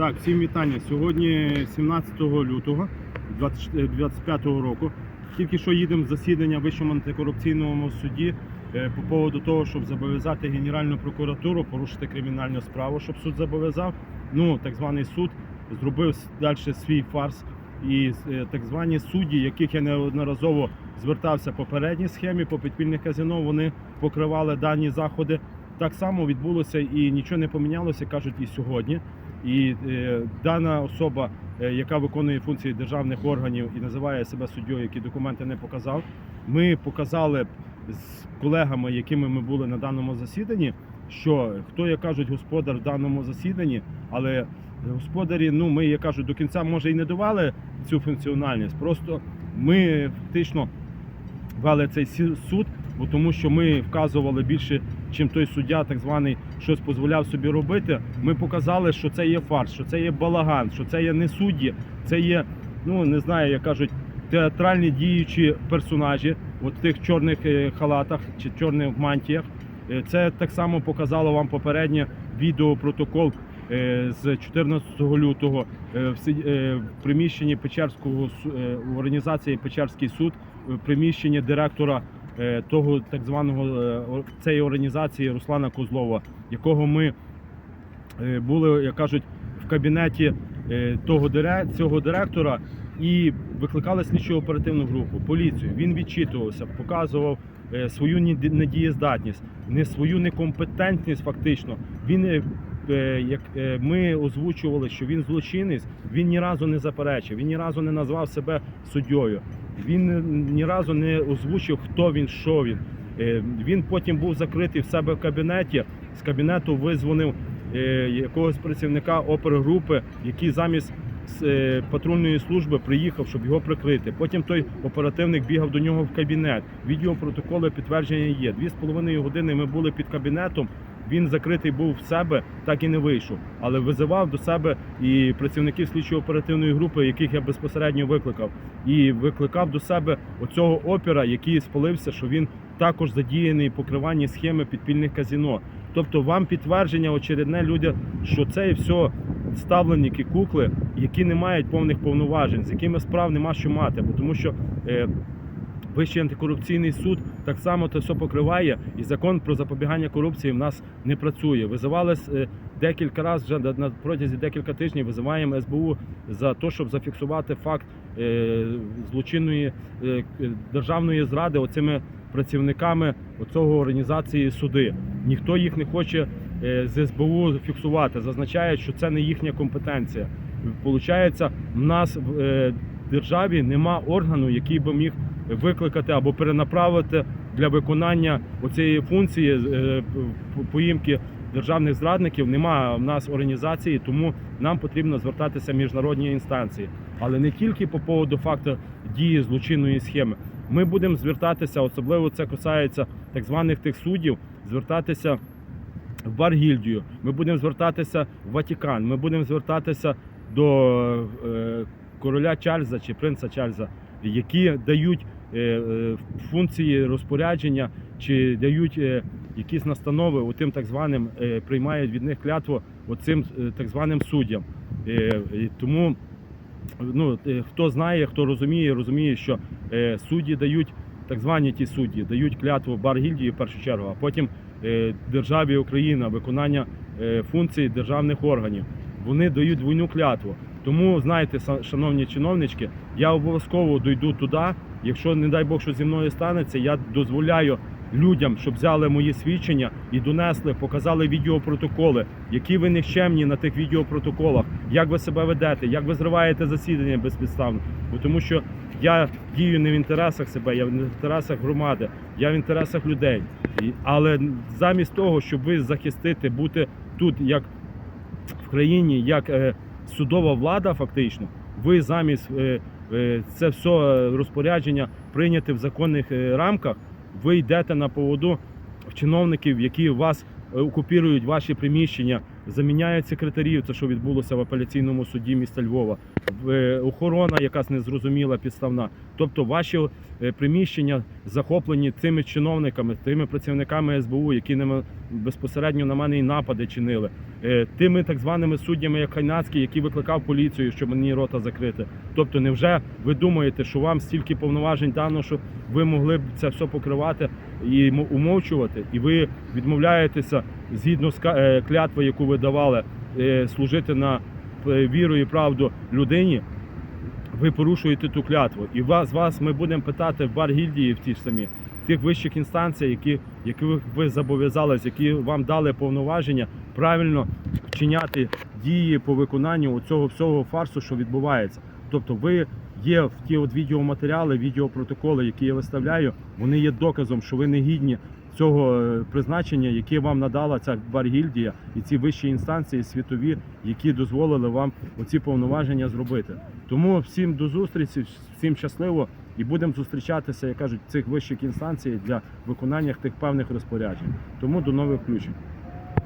Так, всім вітання. Сьогодні 17 лютого 2025 року. Тільки що їдемо з засідання Вищому антикорупційному суді е, по поводу того, щоб зобов'язати Генеральну прокуратуру порушити кримінальну справу, щоб суд зобов'язав. Ну, так званий суд зробив далі свій фарс. І е, так звані судді, яких я неодноразово звертався по попередній схемі, по підпільних казино, вони покривали дані заходи. Так само відбулося і нічого не помінялося, кажуть і сьогодні. І е, дана особа, е, яка виконує функції державних органів і називає себе суддєю, який документи не показав. Ми показали з колегами, якими ми були на даному засіданні, що хто як кажуть господар в даному засіданні, але господарі, ну ми як кажуть, до кінця може і не давали цю функціональність. Просто ми фактично вели цей суд, бо тому що ми вказували більше, чим той суддя, так званий, щось дозволяв собі робити. Ми показали, що це є фарс, що це є балаган, що це є не судді, це є, ну не знаю, як кажуть, театральні діючі персонажі, от в тих чорних е, халатах чи чорних мантіях. Е, Це так само показало вам попереднє відеопротокол е, з 14 лютого в приміщенні Печерського організації Печерський суд, в приміщенні директора того так званого е, цієї організації Руслана Козлова, якого ми е, були, як кажуть, в кабінеті е, того цього директора і викликали слідчу оперативну групу, поліцію. Він відчитувався, показував е, свою ні- недієздатність, не свою некомпетентність. Фактично, він е, е, як е, ми озвучували, що він злочинець, він ні разу не заперечив, він ні разу не назвав себе суддєю. Він е, ні разу не озвучив, хто він, що він. Е, Він потім був закритий в себе в кабінеті. З кабінету визвонив е, якогось працівника опергрупи, який замість патрульної служби приїхав, щоб його прикрити. Потім той оперативник бігав до нього в кабінет. Відеопротоколи підтвердження є. Дві з половиною години ми були під кабінетом. Він закритий був в себе, так і не вийшов, але визивав до себе і працівників слідчо-оперативної групи, яких я безпосередньо викликав, і викликав до себе оцього опера, який спалився, що він також задіяний в покриванні схеми підпільних казіно. Тобто вам підтвердження очередне люди, що це і все ставленники кукли, які не мають повних повноважень, з якими справ нема що мати, бо тому що. Е, Вищий антикорупційний суд так само це все покриває, і закон про запобігання корупції в нас не працює. Визивали е, декілька разів вже на- протязі декілька тижнів. Визиваємо СБУ за те, щоб зафіксувати факт е, злочинної е, державної зради оцими працівниками оцього організації суди. Ніхто їх не хоче з СБУ фіксувати. Зазначають, що це не їхня компетенція. Получається, в нас в державі нема органу, який би міг викликати або перенаправити для виконання оцієї функції е, поїмки державних зрадників. Нема в нас організації, тому нам потрібно звертатися в міжнародні інстанції. Але не тільки по поводу факту дії злочинної схеми. Ми будемо звертатися, особливо це касається так званих тих суддів, звертатися в Баргільдію. Ми будемо звертатися в Ватикан. Ми будемо звертатися до е, короля Чарльза чи принца Чарльза, які дають функції розпорядження чи дають е, якісь настанови отим так званим, е, приймають від них клятву оцим е, так званим суддям. Е, тому ну, е, хто знає, хто розуміє, розуміє, що е, судді дають, так звані ті судді, дають клятву Баргільдії в першу чергу, а потім е, державі Україна виконання е, функцій державних органів. Вони дають двойну клятву. Тому, знаєте, шановні чиновнички, я обов'язково дойду туди. Якщо, не дай Бог, що зі мною станеться, я дозволяю людям, щоб взяли мої свідчення і донесли, показали відеопротоколи, які ви нещемні на тих відеопротоколах, як ви себе ведете, як ви зриваєте засідання безпідставно. Бо тому що я дію не в інтересах себе, я в інтересах громади, я в інтересах людей. Але замість того, щоб ви захистити, бути тут як в країні, як е, судова влада, фактично, ви замість е, це все е, розпорядження прийняти в законних е, рамках, ви йдете на поводу чиновників, які вас е, окупірують ваші приміщення, заміняють секретарів, це що відбулося в апеляційному суді міста Львова, е, охорона якась незрозуміла підставна. Тобто ваші е, приміщення захоплені цими чиновниками, тими працівниками СБУ, які на ме- безпосередньо на мене і напади чинили. е, тими так званими суддями, як Хайнацький, який викликав поліцію, щоб мені рота закрити. Тобто, невже ви думаєте, що вам стільки повноважень дано, що ви могли б це все покривати і умовчувати, і ви відмовляєтеся згідно з е, клятви, яку ви давали, е, служити на е, віру і правду людині? ви порушуєте ту клятву. І вас, вас ми будемо питати в бар гільдії в ті ж самі, тих вищих інстанцій, які, які ви зобов'язались, які вам дали повноваження правильно вчиняти дії по виконанню цього всього фарсу, що відбувається. Тобто ви є в ті от відеоматеріали, відеопротоколи, які я виставляю, вони є доказом, що ви не гідні цього е, призначення, яке вам надала ця баргільдія і ці вищі інстанції світові, які дозволили вам оці повноваження зробити. Тому всім до зустрічі, всім щасливо і будемо зустрічатися, як кажуть, в цих вищих інстанцій для виконання тих певних розпоряджень. Тому до нових включень.